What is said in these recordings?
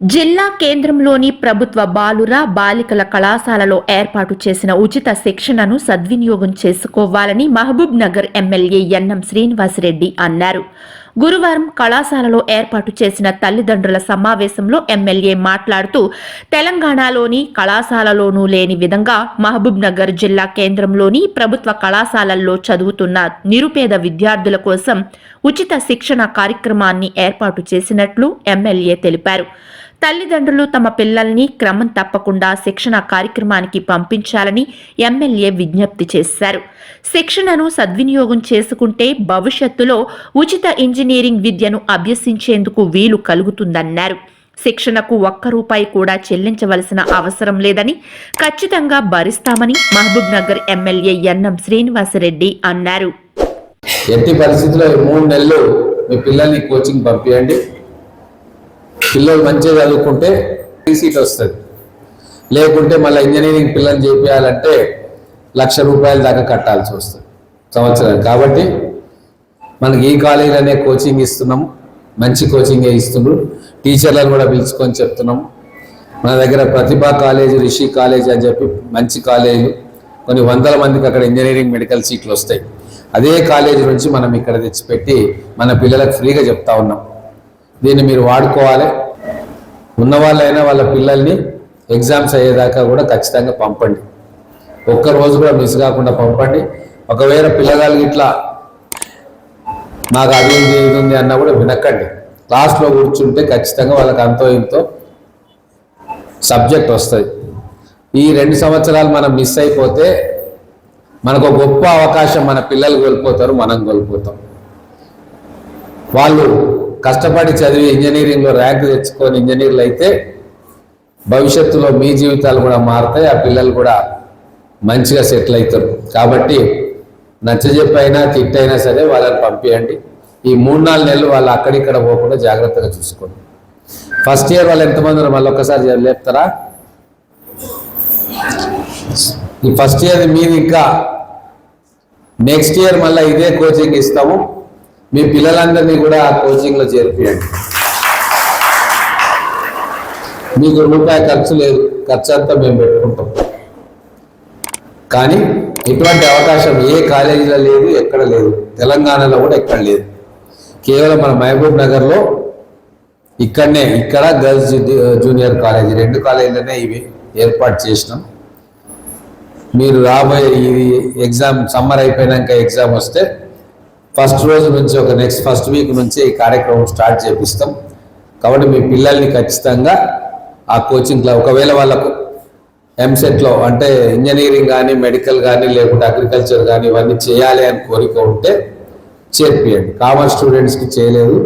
జిల్లా కేంద్రంలోని ప్రభుత్వ బాలుర బాలికల కళాశాలలో ఏర్పాటు చేసిన ఉచిత శిక్షణను సద్వినియోగం చేసుకోవాలని Mahabubnagar MLA NM Srinivasa Reddy అన్నారు. గురువారం కళాశాలలో ఏర్పాటు చేసిన తల్లిదండ్రుల సమావేశంలో ఎమ్మెల్యే మాట్లాడుతూ తెలంగాణలోని కళాశాలలోనూ లేని విధంగా మహబూబ్ నగర్ జిల్లా కేంద్రంలోని ప్రభుత్వ కళాశాలల్లో చదువుతున్న నిరుపేద విద్యార్థుల కోసం ఉచిత శిక్షణ కార్యక్రమాన్ని ఏర్పాటు చేసినట్లు ఎమ్మెల్యే తెలిపారు. తల్లిదండ్రులు తమ పిల్లల్ని క్రమం తప్పకుండా శిక్షణ కార్యక్రమానికి పంపించాలని ఎమ్మెల్యే విజ్ఞప్తి చేశారు. శిక్షణను సద్వినియోగం చేసుకుంటే భవిష్యత్తులో ఉచిత ఇంజనీరింగ్ విద్యను అభ్యసించేందుకు వీలు కలుగుతుందన్నారు. శిక్షణకు ఒక్క రూపాయి కూడా చెల్లించవలసిన అవసరం లేదని ఖచ్చితంగా భరిస్తామని Mahabubnagar MLA NM Srinivasa Reddy అన్నారు. ఎట్టి పరిస్థితుల్లో మూడు నెలలు మీ పిల్లల్ని కోచింగ్ పంపించండి పిల్లలు మంచిగా చదువుకుంటే ఫ్రీ సీట్ వస్తుంది. లేకుంటే మళ్ళీ ఇంజనీరింగ్ పిల్లల్ని చేపించాలంటే లక్ష రూపాయల దాకా కట్టాల్సి వస్తుంది సంవత్సరానికి. కాబట్టి మనకి ఈ కాలేజీలోనే కోచింగ్ ఇస్తున్నాము. మంచి కోచింగే ఇస్తుండ్రు. టీచర్లను కూడా పిలుచుకొని చెప్తున్నాము. మన దగ్గర ప్రతిభా కాలేజ్ రిషి కాలేజ్ అని చెప్పి మంచి కాలేజీలు కొన్ని వందల మందికి అక్కడ ఇంజనీరింగ్ మెడికల్ సీట్లు వస్తాయి. అదే కాలేజీ నుంచి మనం ఇక్కడ తెచ్చిపెట్టి మన పిల్లలకు ఫ్రీగా చెప్తా ఉన్నాం. దీన్ని మీరు వాడుకోవాలి. ఉన్నవాళ్ళైనా వాళ్ళ పిల్లల్ని ఎగ్జామ్స్ అయ్యేదాకా కూడా ఖచ్చితంగా పంపండి. ఒక్క రోజు కూడా మిస్ కాకుండా పంపండి. ఒకవేళ పిల్లగాళ్ళకి ఇట్లా నాకు అది ఉంది ఇది ఉంది అన్నా కూడా వినకండి. క్లాస్లో కూర్చుంటే ఖచ్చితంగా వాళ్ళకి అంతో ఇంతో సబ్జెక్ట్ వస్తుంది. ఈ రెండు సంవత్సరాలు మనం మిస్ అయిపోతే మనకు ఒక గొప్ప అవకాశం మన పిల్లలు కోల్పోతారు మనం కోల్పోతాం. వాళ్ళు కష్టపడి చదివి ఇంజనీరింగ్లో ర్యాంక్ తెచ్చుకొని ఇంజనీర్లు అయితే భవిష్యత్తులో మీ జీవితాలు కూడా మారుతాయి ఆ పిల్లలు కూడా మంచిగా సెటిల్ అవుతారు. కాబట్టి నచ్చజెప్పైనా తిట్టైనా సరే వాళ్ళని పంపించండి ఈ మూడు నాలుగు నెలలు వాళ్ళు అక్కడిక్కడ పోకుండా జాగ్రత్తగా చూసుకోండి. ఫస్ట్ ఇయర్ వాళ్ళు ఎంతమంది ఉన్నారు? మళ్ళీ ఒక్కసారి లేపుతారా ఈ ఫస్ట్ ఇయర్ మీరు ఇంకా నెక్స్ట్ ఇయర్ మళ్ళీ ఇదే కోచింగ్ ఇస్తాము. మీ పిల్లలందరినీ కూడా ఆ కోచింగ్లో చేర్పియండి. మీకు రూపాయి ఖర్చు లేదు ఖర్చు అంతా మేము పెట్టుకుంటాం. కానీ ఇటువంటి అవకాశం ఏ కాలేజీలో లేదు ఎక్కడ లేదు తెలంగాణలో కూడా ఎక్కడ లేదు. కేవలం మన మహబూబ్ నగర్లో ఇక్కడనే ఇక్కడ గర్ల్స్ జూనియర్ కాలేజీ రెండు కాలేజీలనే ఇవి ఏర్పాటు చేసినాం. మీరు రాబోయే ఇది ఎగ్జామ్ సమ్మర్ అయిపోయినాక ఎగ్జామ్ వస్తే ఫస్ట్ రోజు నుంచి ఒక నెక్స్ట్ ఫస్ట్ వీక్ నుంచి ఈ కార్యక్రమం స్టార్ట్ చేపిస్తాం. కాబట్టి మీ పిల్లల్ని ఖచ్చితంగా ఆ కోచింగ్లో ఒకవేళ వాళ్ళకు ఎంసెట్లో అంటే ఇంజనీరింగ్ కానీ మెడికల్ కానీ లేకుంటే అగ్రికల్చర్ కానీ ఇవన్నీ చేయాలి అని కోరిక ఉంటే చేర్పియండి కామర్స్ స్టూడెంట్స్కి చేయలేదు.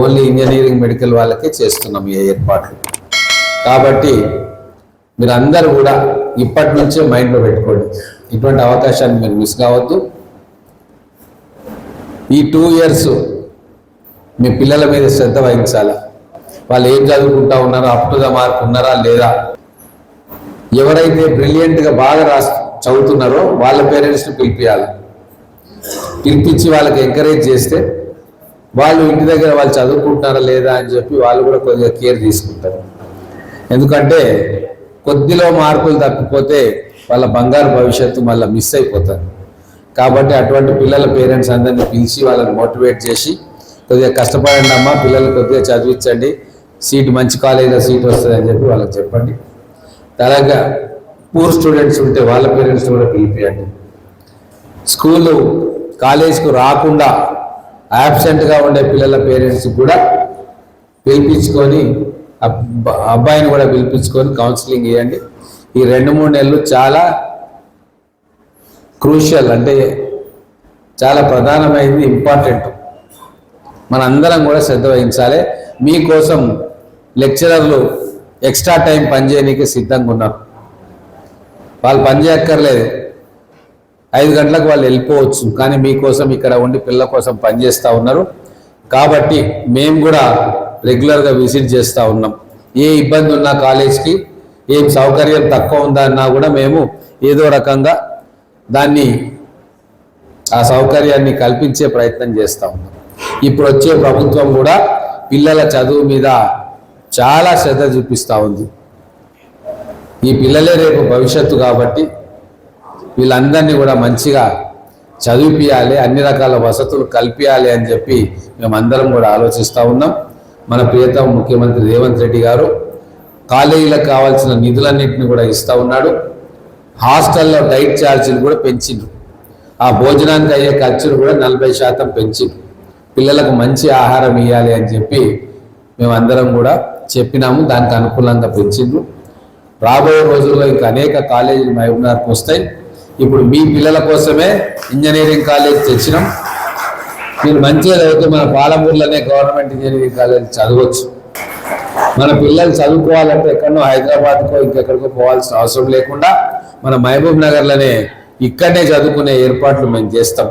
ఓన్లీ ఇంజనీరింగ్ మెడికల్ వాళ్ళకే చేస్తున్నాం ఈ ఏర్పాట్లు. కాబట్టి మీరు అందరూ కూడా ఇప్పటి నుంచే మైండ్లో పెట్టుకోండి. ఇటువంటి అవకాశాన్ని మీరు మిస్ కావద్దు. ఈ టూ ఇయర్స్ మీ పిల్లల మీద శ్రద్ధ వహించాలి? వాళ్ళు ఏం చదువుకుంటా ఉన్నారో? అప్ టు ద మార్క్ ఉన్నారా? లేదా? ఎవరైతే బ్రిలియంట్గా బాగా రాస్ చదువుతున్నారో వాళ్ళ పేరెంట్స్ని పిలిపించాలి పిలిపించి వాళ్ళకి ఎంకరేజ్ చేస్తే వాళ్ళు ఇంటి దగ్గర వాళ్ళు చదువుకుంటున్నారా లేదా అని చెప్పి వాళ్ళు కూడా కొద్దిగా కేర్ తీసుకుంటారు. ఎందుకంటే కొద్దిలో మార్కులు తప్పిపోతే వాళ్ళ బంగారు భవిష్యత్తు మళ్ళీ మిస్ అయిపోతారు. కాబట్టి అటువంటి పిల్లల పేరెంట్స్ అందరినీ పిలిచి వాళ్ళని మోటివేట్ చేసి కొద్దిగా కష్టపడండి అమ్మా పిల్లలు కొద్దిగా చదివించండి. సీట్ మంచి కాలేజీలో సీట్ వస్తుంది అని చెప్పి వాళ్ళకి చెప్పండి. అలాగా పూర్ స్టూడెంట్స్ ఉంటే వాళ్ళ పేరెంట్స్ కూడా పిలిపియండి. స్కూలు కాలేజ్కు రాకుండా యాబ్సెంట్గా ఉండే పిల్లల పేరెంట్స్ కూడా పిలిపించుకొని అబ్బాయిని కూడా పిలిపించుకొని కౌన్సిలింగ్ ఇవ్వండి ఈ రెండు మూడు నెలలు చాలా క్రూషియల్ అంటే చాలా ప్రధానమైనది ఇంపార్టెంట్. మనందరం కూడా శ్రద్ధ వహించాలి. మీకోసం లెక్చరర్లు ఎక్స్ట్రా టైం పనిచేయడానికి సిద్ధంగా ఉన్నారు. వాళ్ళు పనిచేయక్కర్లేదు ఐదు గంటలకు వాళ్ళు వెళ్ళిపోవచ్చు కానీ మీకోసం ఇక్కడ ఉండి పిల్లల కోసం పనిచేస్తూ ఉన్నారు. కాబట్టి మేము కూడా రెగ్యులర్గా విజిట్ చేస్తూ ఉన్నాం. ఏ ఇబ్బంది ఉన్నా కాలేజ్కి ఏం సౌకర్యం తక్కువ ఉందా అన్నా కూడా మేము ఏదో రకంగా దాన్ని ఆ సౌకర్యాన్ని కల్పించే ప్రయత్నం చేస్తూ ఉన్నాం. ఇప్పుడు వచ్చే ప్రభుత్వం కూడా పిల్లల చదువు మీద చాలా శ్రద్ధ చూపిస్తూ ఉంది. ఈ పిల్లలే రేపు భవిష్యత్తు కాబట్టి వీళ్ళందరినీ కూడా మంచిగా చదివిపియాలి అన్ని రకాల వసతులు కల్పించాలి అని చెప్పి మేమందరం కూడా ఆలోచిస్తూ ఉన్నాం. మన ప్రియతమ ముఖ్యమంత్రి రేవంత్ రెడ్డి గారు కాలేజీలకు కావాల్సిన నిధులన్నింటినీ కూడా ఇస్తూ ఉన్నాడు. హాస్టల్లో డైట్ ఛార్జీలు కూడా పెంచిండ్రు. ఆ భోజనానికి అయ్యే ఖర్చులు కూడా నలభై శాతం పెంచిండ్రు. పిల్లలకు మంచి ఆహారం ఇవ్వాలి అని చెప్పి మేమందరం కూడా చెప్పినాము దానికి అనుకూలంగా పెంచిండ్రు. రాబోయే రోజుల్లో ఇంకా అనేక కాలేజీలు మహబూబ్నగర్కి వస్తాయి. ఇప్పుడు మీ పిల్లల కోసమే ఇంజనీరింగ్ కాలేజ్ తెచ్చినాం. మీరు మంచిగా చదివితే మన పాలమూరులోనే గవర్నమెంట్ ఇంజనీరింగ్ కాలేజ్ చదవచ్చు. మన పిల్లలు చదువుకోవాలంటే ఎక్కడో హైదరాబాద్కో ఇంకెక్కడికో పోవాల్సిన అవసరం లేకుండా మన మహబూబ్ నగర్లోనే ఇక్కడనే చదువుకునే ఏర్పాట్లు మేము చేస్తాం.